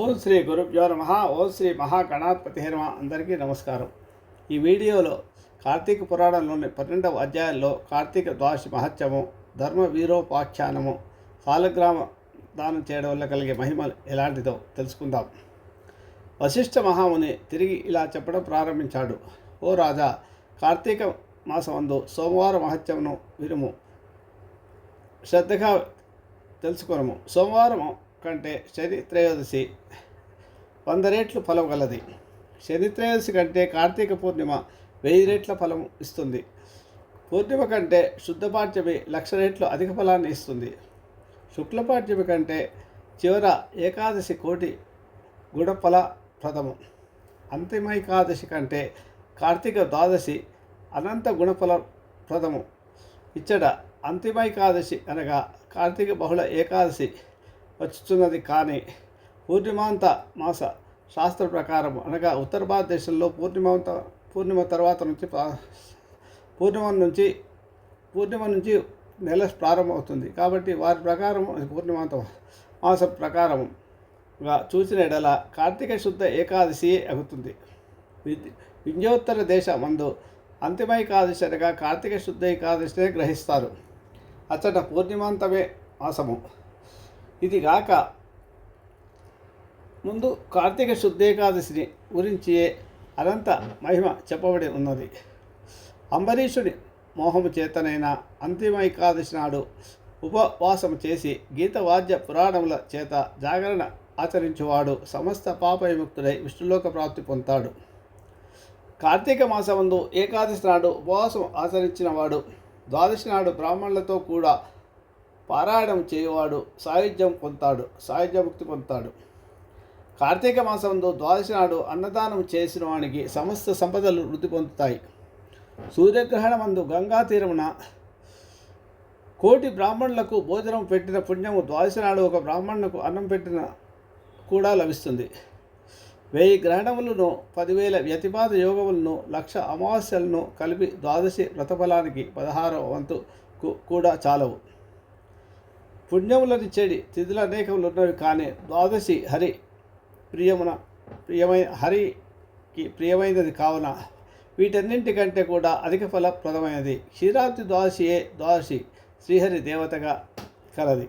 ఓం శ్రీ గురుభ్యో నమ ఓం శ్రీ మహాగణాధిపతి నమ. అందరికీ నమస్కారం. ఈ వీడియోలో కార్తీక పురాణంలోని పన్నెండవ అధ్యాయంలో కార్తీక ద్వాదశి మహత్యము ధర్మ వీరోపాఖ్యానము సాలగ్రామ దానం చేయడం వల్ల కలిగే మహిమలు ఎలాంటిదో తెలుసుకుందాం. వశిష్ఠ మహాముని తిరిగి ఇలా చెప్పడం ప్రారంభించాడు. ఓ రాజా కార్తీక మాసమందు సోమవార మహత్యమును వినుము. శ్రద్ధగా తెలుసుకునము. సోమవారం కంటే శని త్రయోదశి వంద రేట్లు ఫలం గలది. శని త్రయోదశి కంటే కార్తీక పూర్ణిమ వెయ్యి రేట్ల ఫలం ఇస్తుంది. పూర్ణిమ కంటే శుద్ధపాఠ్యమి లక్ష రేట్లు అధిక ఫలాన్ని ఇస్తుంది. శుక్ల పాఠ్యమి కంటే చివర ఏకాదశి కోటి గుణఫల ప్రథము అంతిమ ఏకాదశి కంటే కార్తీక ద్వాదశి అనంత గుణఫల ప్రథము ఇచ్చట అంతిమైకాదశి అనగా కార్తీక బహుళ ఏకాదశి వచ్చుతున్నది కానీ పూర్ణిమాంత మాస శాస్త్ర ప్రకారం అనగా ఉత్తర భారతదేశంలో పూర్ణిమాంత పూర్ణిమ తర్వాత నుంచి పూర్ణిమ నుంచి పూర్ణిమ నుంచి నెల ప్రారంభమవుతుంది. కాబట్టి వారి ప్రకారం పూర్ణిమాంత మాస ప్రకారంగా చూసిన ఎడల కార్తీక శుద్ధ ఏకాదశి అవుతుంది. విద్- వింధ్యోత్తర దేశ మందు అంతిమ ఏకాదశి అనగా కార్తీక శుద్ధ ఏకాదశినే గ్రహిస్తారు. అచ్చట పూర్ణిమాంతమే మాసము. ఇది గాక. ముందు కార్తీక శుద్ధేకాదశిని గురించి అనంత మహిమ చెప్పబడి ఉన్నది. అంబరీషుడి మోహము చేతనైన అంతిమ ఏకాదశి నాడు ఉపవాసము చేసి గీత వాద్య పురాణముల చేత జాగరణ ఆచరించువాడు సమస్త పాప విముక్తుడై విష్ణులోక ప్రాప్తి పొందుతాడు. కార్తీక మాసమందు ఏకాదశి నాడు ఉపవాసం ఆచరించిన వాడు ద్వాదశి నాడు బ్రాహ్మణులతో కూడా పారాయణం చేయువాడు సాయుధ్యం పొందుతాడు సాయుధ్యముక్తి పొందుతాడు. కార్తీక మాసంలో ద్వాదశి నాడు అన్నదానం చేసిన వానికి సమస్త సంపదలు వృద్ధి పొందుతాయి. సూర్యగ్రహణమందు గంగా తీరమున కోటి బ్రాహ్మణులకు భోజనం పెట్టిన పుణ్యము ద్వాదశి నాడు ఒక బ్రాహ్మణులకు అన్నం పెట్టిన కూడా లభిస్తుంది. వెయ్యి గ్రహణములను పదివేల వ్యతిపాత యోగములను లక్ష అమావాస్యలను కలిపి ద్వాదశి వ్రతఫలానికి పదహారవ వంతుకు కూడా చాలవు. పుణ్యములని చెడి తిథులు అనేకములు ఉన్నవి కానీ ద్వాదశి హరి ప్రియమున ప్రియమైన హరికి ప్రియమైనది కావున వీటన్నింటికంటే కూడా అధిక ఫలప్రదమైనది. క్షీరాబ్ది ద్వాదశియే ద్వాదశి శ్రీహరి దేవతగా కలది.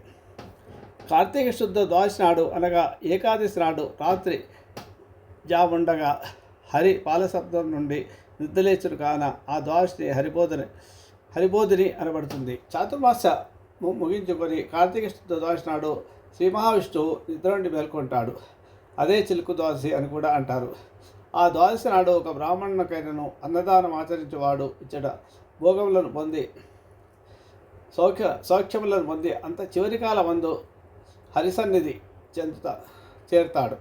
కార్తీక శుద్ధ ద్వాదశి నాడు అనగా ఏకాదశి నాడు రాత్రి జాముండగా హరి పాలశబ్దం నుండి నిద్రలేచుడు కాన ఆ ద్వాదశిని హరిబోధని హరిబోధిని అనబడుతుంది. చాతుర్మాస ముగించుకొని కార్తీక ద్వాదశి నాడు శ్రీ మహావిష్ణువు నిద్ర నుండి మేల్కొంటాడు. అదే చిలుకు ద్వాదశి అని కూడా అంటారు. ఆ ద్వాదశి నాడు ఒక బ్రాహ్మణునికైనను అన్నదానం ఆచరించేవాడు ఇచ్చట భోగములను పొంది సౌఖ్య సౌఖ్యములను పొంది అంత చివరికాల మందు హరిసన్నిధి చెందుతా చేరుతాడు.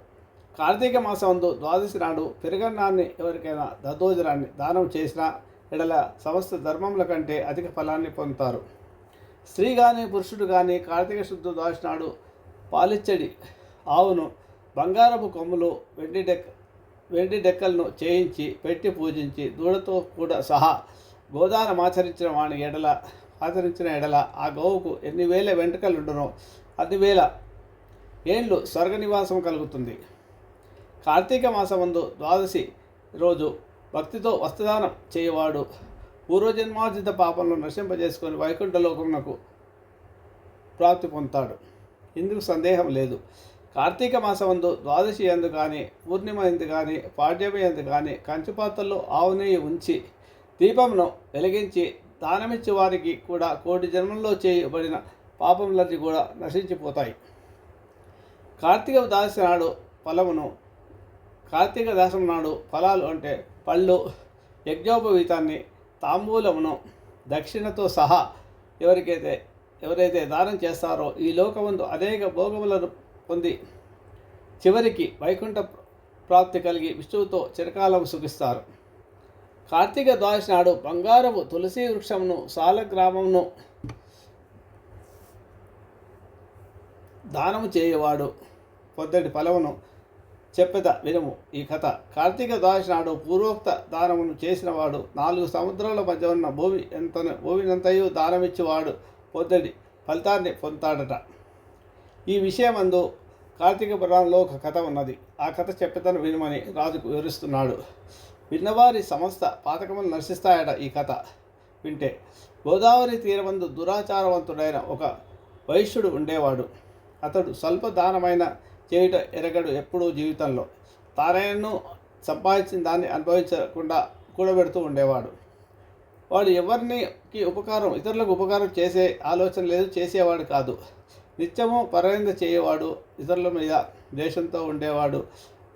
కార్తీక మాసమందు ద్వాదశి నాడు పెరుగన్నాన్ని ఎవరికైనా దద్దోజనాన్ని దానం చేసిన ఎడల సమస్త ధర్మముల కంటే అధిక ఫలాన్ని పొందుతారు. స్త్రీ కానీ పురుషుడు కానీ కార్తీక శుద్ధ దోషనాడు పాలిచ్చడి ఆవును బంగారపు కొమ్ములు వెండి డెక్క వెండి డెక్కలను చేయించి పెట్టి పూజించి దూడతో కూడా సహా గోదానం ఆచరించిన వాని ఎడల ఆచరించిన ఎడల ఆ గోవుకు ఎన్ని వేల వెంట్రుకలుండనో అది వేల ఏండ్లు స్వర్గ నివాసం కలుగుతుంది. కార్తీక మాసమందు ద్వాదశి రోజు భక్తితో వస్త్రదానం చేయవాడు పూర్వజన్మార్జిత పాపంలో నశింపజేసుకొని వైకుంఠలోకమునకు ప్రాప్తి పొందుతాడు. ఇందుకు సందేహం లేదు. కార్తీక మాసమందు ద్వాదశి ఎందు కానీ పూర్ణిమ ఎందు కానీ పాడ్యమి ఎందు కానీ కంచుపాత్రలో ఆవు నెయ్యి ఉంచి దీపమును వెలిగించి దానమిచ్చే వారికి కూడా కోటి జన్మల్లో చేయబడిన పాపములన్నీ కూడా నశించిపోతాయి. కార్తీక దాసి నాడు ఫలమును కార్తీక దాసం నాడు ఫలాలు అంటే పళ్ళు యజ్ఞోపవీతాన్ని తాంబూలమును దక్షిణతో సహా ఎవరికైతే ఎవరైతే దానం చేస్తారో ఈ లోకముందు అనేక భోగములను పొంది చివరికి వైకుంఠ ప్రాప్తి కలిగి విష్ణువుతో చిరకాలం సుఖిస్తారు. కార్తీక ద్వాదశి నాడు బంగారము తులసి వృక్షమును సాలగ్రామమును దానము చేయవాడు పొద్దటి ఫలమును చెప్పెద వినము ఈ కథ. కార్తీక ద్వాదశి నాడు పూర్వోక్త దానమును చేసినవాడు నాలుగు సముద్రాల మధ్య ఉన్న భూమి ఎంత భూమినంతయు దానమిచ్చేవాడు పొద్దడి ఫలితాన్ని పొందుతాడట. ఈ విషయమందు కార్తీక పురాణంలో ఒక కథ ఉన్నది. ఆ కథ చెప్పెదను వినమని రాజుకు వివరిస్తున్నాడు. విన్నవారి సమస్త పాతకములు నర్శిస్తాయట ఈ కథ వింటే. గోదావరి తీరమందు దురాచారవంతుడైన ఒక వైశ్యుడు ఉండేవాడు. అతడు స్వల్ప దానమైన చేయుట ఎరగడు ఎప్పుడూ జీవితంలో. తానైనను సంపాదించిన దాన్ని అనుభవించకుండా కూడబెడుతూ ఉండేవాడు. వాడు ఎవరికి ఉపకారం ఇతరులకు ఉపకారం చేసే ఆలోచన లేదు చేసేవాడు కాదు. నిత్యము పరవింద చేయవాడు ఇతరుల మీద ద్వేషంతో ఉండేవాడు.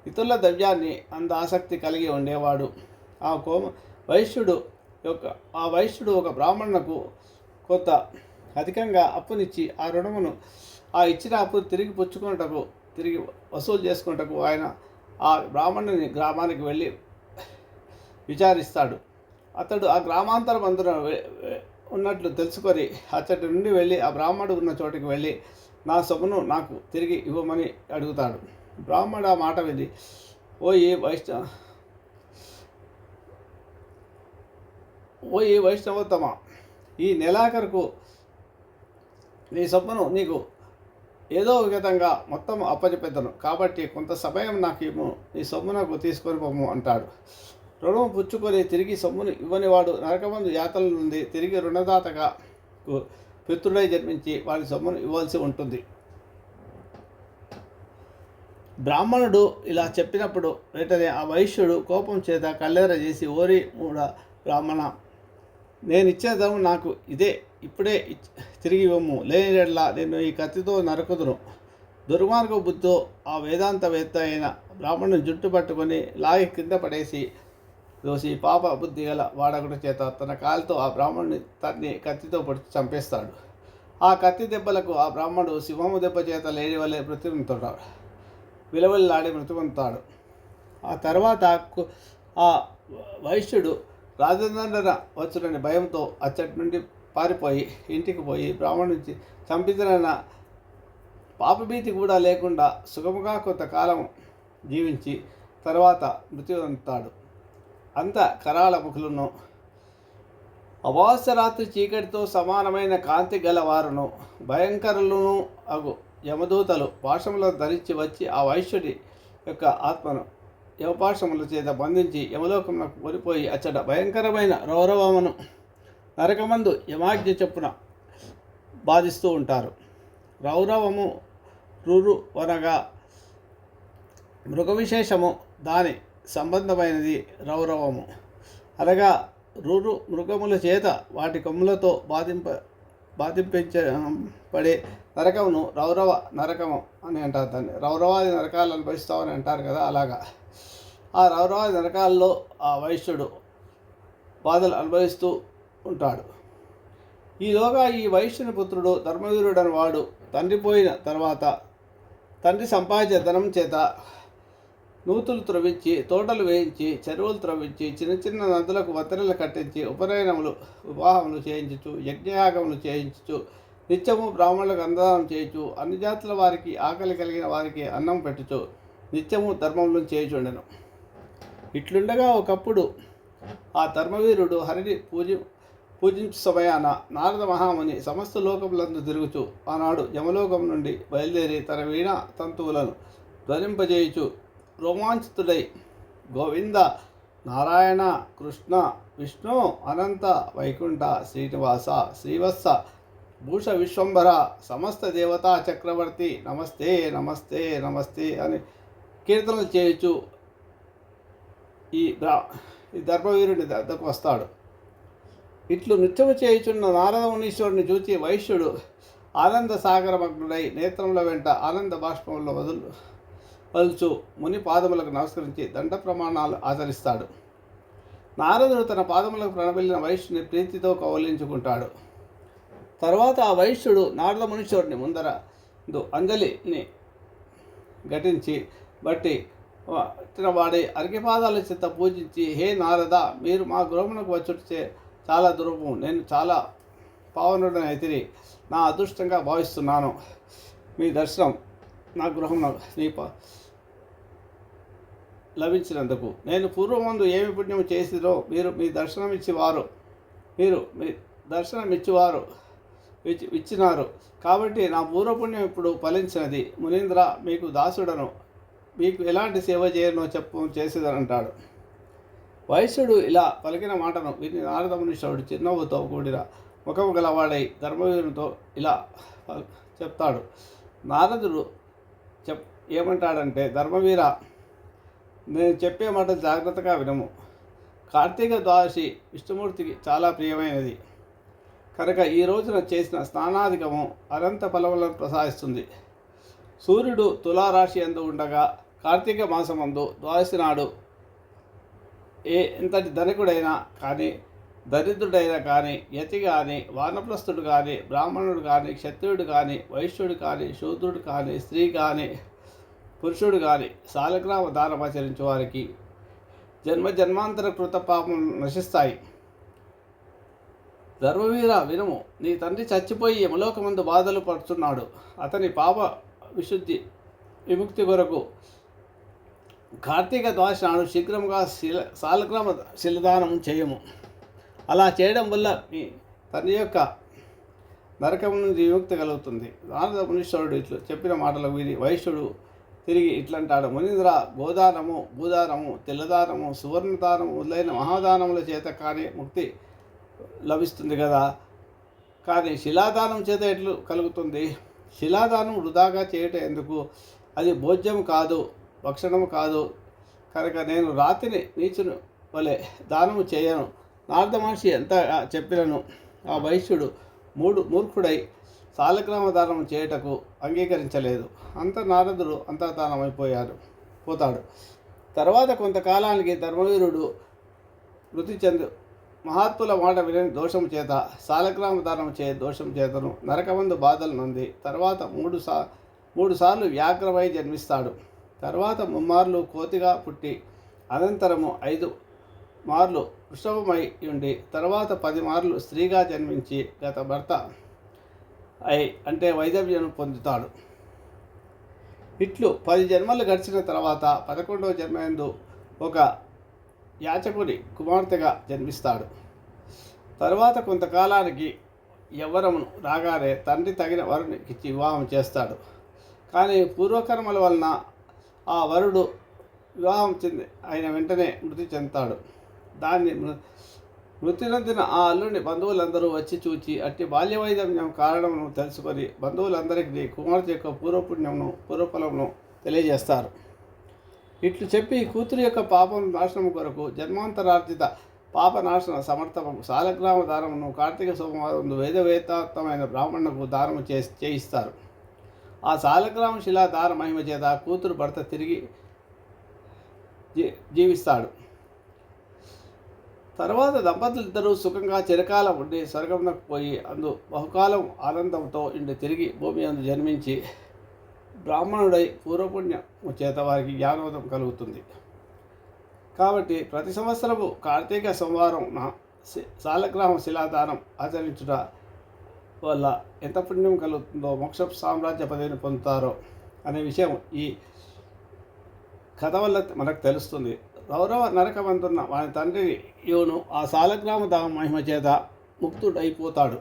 ఇతరుల ద్రవ్యాన్ని అంత ఆసక్తి కలిగి ఉండేవాడు. ఆ కోమ వైశ్యుడు యొక్క ఆ వైశ్యుడు ఒక బ్రాహ్మణునకు కొంత అధికంగా అప్పునిచ్చి ఆ రుణమును ఆ ఇచ్చిన అప్పు తిరిగి పుచ్చుకున్నటకు తిరిగి వసూలు చేసుకున్నటకు ఆయన ఆ బ్రాహ్మణుని గ్రామానికి వెళ్ళి విచారిస్తాడు. అతడు ఆ గ్రామాంతరం అందున ఉన్నట్లు తెలుసుకొని అతడి నుండి వెళ్ళి ఆ బ్రాహ్మడు ఉన్న చోటికి వెళ్ళి నా సొమ్మును నాకు తిరిగి ఇవ్వమని అడుగుతాడు. బ్రాహ్మడు ఆ మాట విని ఓ ఈ వైష్ణ ఓ ఈ వైష్ణవోత్తమ ఈ నెలాఖరుకు నీ సొమ్మును నీకు ఏదో ఒక విధంగా మొత్తం అప్పచెప్పెద్దను. కాబట్టి కొంత సమయం నాకేమో నీ సొమ్ము నాకు తీసుకొని పోము అంటాడు. రుణం పుచ్చుకొని తిరిగి సొమ్మును ఇవ్వనివాడు నరకమందు యాతల నుండి తిరిగి రుణదాతగా పితృడై జన్మించి వారి సొమ్మును ఇవ్వాల్సి ఉంటుంది. బ్రాహ్మణుడు ఇలా చెప్పినప్పుడు వెంటనే ఆ వైశ్యుడు కోపం చేత కళ్ళెర చేసి ఓరి మూడ బ్రాహ్మణ నేను ఇచ్చిన ధర్మం నాకు ఇదే ఇప్పుడే తిరిగి ఇవ్వము. లేనిలా నేను ఈ కత్తితో నరకుదును. దుర్మార్గ బుద్ధితో ఆ వేదాంతవేత్త అయిన బ్రాహ్మణుని జుట్టు పట్టుకొని లాగి కింద పడేసి దోసి పాప బుద్ధి గల వాడకుడి చేత తన కాలుతో ఆ బ్రాహ్మణుని తన్ని కత్తితో పొడిచి చంపేస్తాడు. ఆ కత్తి దెబ్బలకు ఆ బ్రాహ్మణుడు సింహము దెబ్బ చేత లేని వల్లే మృతి పొందుతాడు విలవల్లాడి మృతి పొందుతాడు ఆ తర్వాత ఆ వైశ్యుడు రాజేంద్ర వచ్చుడని భయంతో అచ్చటి నుండి పారిపోయి ఇంటికి పోయి బ్రాహ్మణుడికి చంపితనైన పాపభీతి కూడా లేకుండా సుగముగా కొంతకాలం జీవించి తర్వాత మృతి అంత కరాల ముఖులను అమావాస్య రాత్రి చీకటితో సమానమైన కాంతి గలవారును భయంకరులను అగు యమదూతలు పాశములను ధరించి వచ్చి ఆ వైశ్యుడి యొక్క ఆత్మను యవపాశముల చేత బంధించి యమలోకమునకు కొనిపోయి అచ్చట భయంకరమైన రౌరవమును నరకమందు యమాజ్ఞ చెప్పున బాధిస్తూ ఉంటారు. రౌరవము రురు అనగా మృగ విశేషము దాని సంబంధమైనది రౌరవము. అనగా రురు మృగముల చేత వాటి కొమ్ములతో బాధింప బాధింపించ పడే నరకమును రౌరవ నరకము అని అంటారు దాన్ని. రౌరవాది నరకాలు అనుభవిస్తామని అంటారు కదా అలాగా. ఆ రౌరవాది నరకాల్లో ఆ వైశ్యుడు బాధలు అనుభవిస్తూ ఉంటాడు. ఈలోగా ఈ వైశ్యుని పుత్రుడు ధర్మవీరుడని వాడు తండ్రి పోయిన తర్వాత తండ్రి సంపాదించే ధనం చేత నూతులు త్రవ్వించి తోటలు వేయించి చెరువులు త్రవ్వించి చిన్న చిన్న నదులకు వత్తెరలు కట్టించి ఉపనయనములు వివాహములు చేయించుచు యజ్ఞయాగములు చేయించుచు నిత్యము బ్రాహ్మణులకు అన్నదానం చేయొచ్చు అన్ని జాతుల వారికి ఆకలి కలిగిన వారికి అన్నం పెట్టచ్చు నిత్యము ధర్మములను చేయుచుండెను. ఇట్లుండగా ఒకప్పుడు ఆ ధర్మవీరుడు హరిని పూజ పూజించు సమయాన నారద మహాముని సమస్త లోకములందు తిరుగుచు ఆనాడు యమలోకం నుండి బయలుదేరి తన వీణ తంతువులను ధ్వనింపజేయుచు రోమాంచితుడై. గోవింద నారాయణ కృష్ణ విష్ణు అనంత వైకుంఠ శ్రీనివాస శ్రీవత్స భూష విశ్వంభర సమస్త దేవతా చక్రవర్తి నమస్తే నమస్తే నమస్తే అని కీర్తనలు చేయుచు ఈ ఈ ధర్మవీరుని దగ్గరకు వస్తాడు. ఇట్లు నృత్యము చేయుచున్న నారద మునీశ్వరుని చూచి వైశ్యుడు ఆనంద సాగరమగ్నుడై నేత్రముల వెంట ఆనంద బాష్పంలో వదులు వలుచు ముని పాదములకు నమస్కరించి దండ ప్రమాణాలు ఆచరిస్తాడు. నారదుడు తన పాదములకు ప్రణబెల్లిన వైశ్యుని ప్రీతితో కౌలించుకుంటాడు. తర్వాత ఆ వైశ్యుడు నారద మునీశ్వరుని ముందర దు- అంజలిని ఘటించి బట్టి వాడి అరికిపాదాల చేత పూజించి హే నారద మీరు మా గృహమునకు వచ్చుటే చాలా దురూపం నేను చాలా పావనుడని అయితే నా అదృష్టంగా భావిస్తున్నాను. మీ దర్శనం నా గృహంలో నీ లభించినందుకు. నేను పూర్వమందు ఏమి పుణ్యం చేసిరో మీరు మీ దర్శనం ఇచ్చేవారు మీరు మీ దర్శనం ఇచ్చేవారు ఇచ్చి ఇచ్చినారు కాబట్టి నా పూర్వపుణ్యం ఇప్పుడు ఫలించినది. మునీంద్ర మీకు దాసుడను. మీకు ఎలాంటి సేవ చేయనో చెప్పు చేసేదనంటాడు. వైశ్యుడు ఇలా పలికిన మాటను విని నారద మునీశ్వరుడు చిరునవ్వుతో కూడిన ముఖము గలవాడై ధర్మవీరునితో ఇలా చెప్తాడు. నారదుడు చెప్ ఏమంటాడంటే ధర్మవీర నేను చెప్పే మాట జాగ్రత్తగా వినము. కార్తీక ద్వాదశి విష్ణుమూర్తికి చాలా ప్రియమైనది. కనుక ఈ రోజున చేసిన స్నానాధికము అనంత ఫలములను ప్రసాదిస్తుంది. సూర్యుడు తులారాశి అందు ఉండగా కార్తీక మాసమందు ద్వాదశి నాడు ఏ ఎంతటి ధనికుడైనా కానీ దరిద్రుడైనా కానీ యతి కానీ వానప్రస్థుడు కానీ బ్రాహ్మణుడు కానీ క్షత్రియుడు కానీ వైశ్యుడు కానీ శూద్రుడు కానీ స్త్రీ కానీ పురుషుడు కానీ సాలగ్రామ దానమాచరించు వారికి జన్మ జన్మాంతర కృత పాపం నశిస్తాయి. ధర్మవీర వినము నీ తండ్రి చచ్చిపోయి యమలోకమందు బాధలు పడుతున్నాడు. అతని పాప విశుద్ధి విముక్తి కొరకు కార్తీక ద్వాస నాడు శీఘ్రంగా శిల సాలగ్రామ శిలదానం చేయము. అలా చేయడం వల్ల మీ తండ్రి యొక్క నరకం నుండి విముక్తి కలుగుతుంది. నారద మునీశ్వరుడు ఇట్లు చెప్పిన మాటలు వీరి వైశ్యుడు తిరిగి ఇట్లంటాడు. మునీంద్ర గోదానము భూదానము తెల్లదానము సువర్ణదానము మొదలైన మహాదానముల చేత కానీ ముక్తి లభిస్తుంది కదా. కానీ శిలాదానం చేత ఎట్లు కలుగుతుంది? శిలాదానం వృధాగా చేయటం ఎందుకు? అది భోజ్యం కాదు భక్షణము కాదు. కనుక నేను రాతిని నీచును వలె దానము చేయను. నారద మహర్షి ఎంత చెప్పినను? ఆ వైశ్యుడు మూడు మూర్ఖుడై సాలగ్రామ దానం చేయుటకు అంగీకరించలేదు. అంత నారదుడు అంతర్ధానమైపోయాడు పోతాడు. తర్వాత కొంతకాలానికి ధర్మవీరుడు మృతి చెందు మహాత్ముల మాట వినని దోషం చేత సాలగ్రామ దానం చే దోషం చేతను నరకమందు బాధలు నుండి తర్వాత మూడు సా మూడు సార్లు వ్యాఘ్రమై జన్మిస్తాడు. తర్వాత ముమ్మార్లు కోతిగా పుట్టి అనంతరము ఐదు మార్లు వృషభమై ఉండి తర్వాత పది మార్లు స్త్రీగా జన్మించి గత భర్త అయి అంటే వైదవ్యం పొందుతాడు ఇట్లు పది జన్మలు గడిచిన తర్వాత పదకొండవ జన్మయందు ఒక యాచకుని కుమార్తెగా జన్మిస్తాడు. తరువాత కొంతకాలానికి యవ్వనమును రాగానే తండ్రి తగిన వరునికి ఇచ్చి వివాహం చేస్తాడు. కానీ పూర్వకర్మల వలన ఆ వరుడు వివాహం చెంది అయిన వెంటనే మృతి చెందుతాడు. దాన్ని మృ- మృతి నొందిన ఆ అల్లుని బంధువులందరూ వచ్చి చూచి అట్టి బాల్యవైదమ్యం కారణమును తెలుసుకొని బంధువులందరికీ కుమార్తె యొక్క పూర్వపుణ్యమును పూర్వఫలమును తెలియజేస్తారు. ఇట్లు చెప్పి కూతురు యొక్క పాపం నాశనం కొరకు జన్మాంతరార్జిత పాపనాశన సమర్థము సాలగ్రామ దానమును కార్తీక సోమవారం వేదవేతాత్తమైన బ్రాహ్మణులకు దానము చే చేయిస్తారు. ఆ సాలగ్రామ శిలా దాన మహిమ చేత కూతురు భర్త తిరిగి జీ జీవిస్తాడు. తర్వాత దంపతులిద్దరూ సుఖంగా చిరకాలం ఉండి స్వర్గమునకు పోయి అందు బహుకాలం ఆనందంతో ఇండి తిరిగి భూమి అందు జన్మించి బ్రాహ్మణుడై పూర్వపుణ్యం చేత వారికి జ్ఞానోదం కలుగుతుంది. కాబట్టి ప్రతి సంవత్సరము కార్తీక సోమవారం సాలగ్రామ శిలాదానం ఆచరించుట వల్ల ఎంత పుణ్యం కలుగుతుందో మోక్ష సామ్రాజ్య పదవిని పొందుతారో అనే విషయం ఈ కథ వల్ల మనకు తెలుస్తుంది. రౌరవ నరకమంతున్న వాని తండ్రి యువను ఆ సాలగ్రామ దామ మహిమ చేత ముక్తుడైపోతాడు.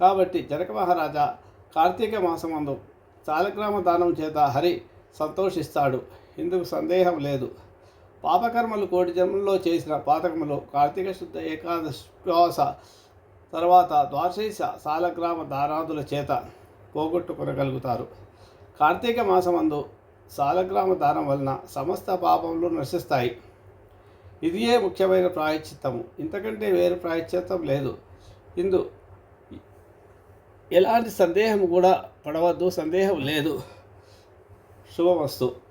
కాబట్టి జనక మహారాజా కార్తీక మాసమందు సాలగ్రామ దానం చేత హరి సంతోషిస్తాడు. ఇందుకు సందేహం లేదు. పాపకర్మలు కోటి జన్మల్లో చేసిన పాతకములు కార్తీక శుద్ధ ఏకాదశి తర్వాత ద్వాదశ సాలగ్రామ దానాదుల చేత పోగొట్టుకొనగలుగుతారు. కార్తీక మాసమందు సాలగ్రామ దానం వలన సమస్త పాపములు నశిస్తాయి. ఇదియే ముఖ్యమైన ప్రాయశ్చిత్తము. ఇంతకంటే వేరు ప్రాయశ్చిత్తం లేదు. ఇందు ఎలాంటి సందేహం కూడా పడవద్దు సందేహం లేదు. శుభమస్తు.